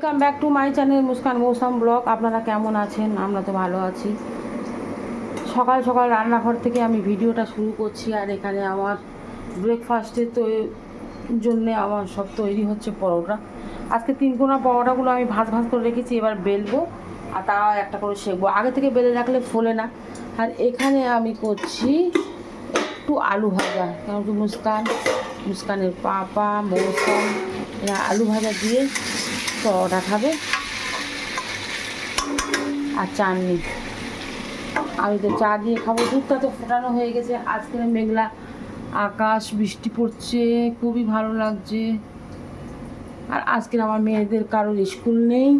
Welcome back to my channel Muskan Mousam vlog আপনারা কেমন আছেন? আমরা তো ভালো আছি। সকাল সকাল রান্নাঘর থেকে আমি ভিডিওটা শুরু করছি, আর এখানে আমার ব্রেকফাস্টের তো জন্যে আমার সব তৈরি হচ্ছে পরোটা। আজকে তিন কোনা পরোটাগুলো আমি ভাজ ভাজ করে রেখেছি, এবার বেলবো, আর তাও একটা করে শেখবো আগে থেকে বেলে রাখলে ফোলে না। আর এখানে আমি করছি একটু আলু ভাজা, কারণ কি মুস্কান, মুস্কানের পাপা, মৌসুম, এরা আলু ভাজা দিয়ে পরোটা খাবে আর চাটনি। আমি তো চা দিয়ে খাব, দুধটা তো ফোটানো হয়ে গেছে। আজকে মেঘলা আকাশ, বৃষ্টি পড়ছে, খুবই ভালো লাগছে। আর আজকে আমার মেয়েদের কারোর স্কুল নেই।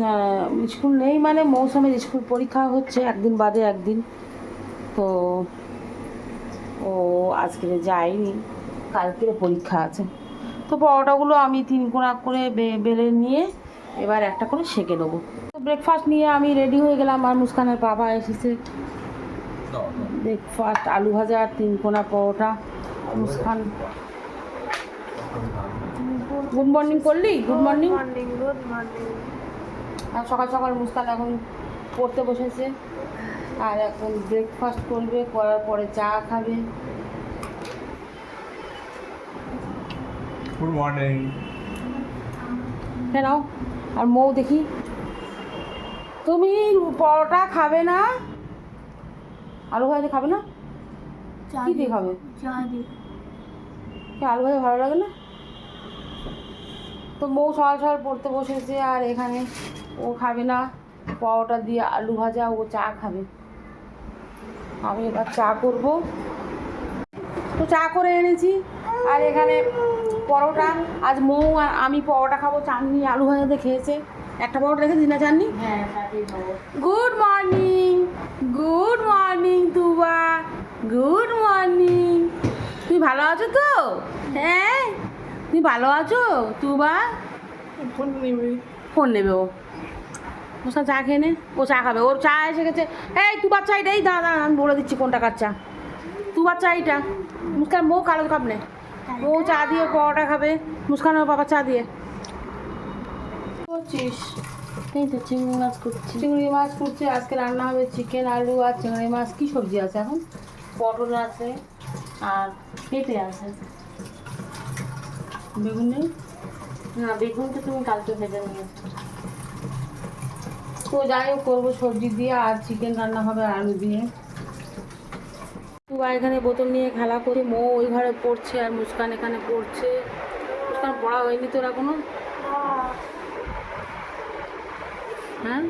না, স্কুল নেই মানে মৌসুমের স্কুল পরীক্ষা হচ্ছে একদিন বাদে একদিন। তো ও আজকে যায়নি কালকে পরীক্ষা আছে। তো পরোটাগুলো আমি তিন কোনা করে বেলে নিয়ে এবার একটা করে সেঁকে নেব। তো ব্রেকফাস্ট নিয়ে আমি রেডি হয়ে গেলাম আর মুস্কানের বাবা এসেছে। ব্রেকফাস্ট আলু ভাজা তিন কোনা পরোটা মুস্কান। গুড মর্নিং করলি? Good morning morning good morning আর সকাল সকাল মুস্কান এখন পড়তে বসেছে। আর এখন ব্রেকফাস্ট করবে করার পরে চা খাবে। গুড মর্নিং কেন আর মৌ দেখি। তুমি পরোটা খাবে না? আলু ভাজা খাবে না? কি দিয়ে খাবে? চা দি আলু ভাজা ভালো লাগে না? তো মৌ সকাল সকাল পড়তে বসেছে আর এখানে ও খাবে না। পরোটা দিয়ে আলু ভাজা ও চা খাবে। আমি এবার চা করব। তো চা করে এনেছি। আর এখানে পরোটা। আজ মৌ আর আমি পরোটা খাব। চাটনি আলু ভাজা দিয়ে খেয়েছে। একটা পরোটা রেখেছি না chutney good morning good morning Tuba. Good morning তুমি ভালো আছো তো? হ্যাঁ? তুমি ভালো আছো? তুবা? ফোন নিবি। ফোন নেবে ও। সাথে চা খেয়ে নে। ও চা খাবে। ওর চা এসে গেছে। এই তু বাচ্চা এটাই দাদা আমি বলে দিচ্ছি কোনটা কার চা। তু বাচ্চা এইটা। মুস্কান মৌ কালো কাপ নে ও চা দিয়ে পরোটা খাবে। মুস্কান বাবা চা দিয়ে। করছিস? এই তো চিংড়ি মাছ করছি। চিংড়ি মাছ করছে আজকে রান্না হবে চিকেন আলু আর চিংড়ি মাছ। কি সবজি আছে এখন? পটল আছে আর পেঁপে আছে। বেগুন নেই? না বেগুন তো তুমি কালকে ভেজে নিয়ে তো যাই হোক করব সবজি দিয়ে আর চিকেন রান্না হবে আলু দিয়ে। তুবা এখানে বোতল নিয়ে খেলা করে। মো ওই ঘরে পড়ছে আর মুস্কান এখানে পড়ছে। মুস্কান পড়া হয়নি তোর এখনও? হ্যাঁ?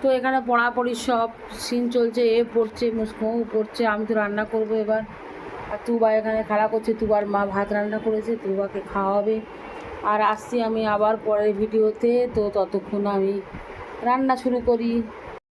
তো এখানে পড়া পড়াপড়ি সব সিন চলছে, এ পড়ছে মুস্কানও পড়ছে, আমি তো রান্না করব এবার। আর তুবা এখানে খেলা করছে, তুবার মা ভাত রান্না করেছে, তুবাকে খাওয়াবে। আর আসছি আমি আবার পরের ভিডিওতে তো ততক্ষণ আমি রান্না শুরু করি।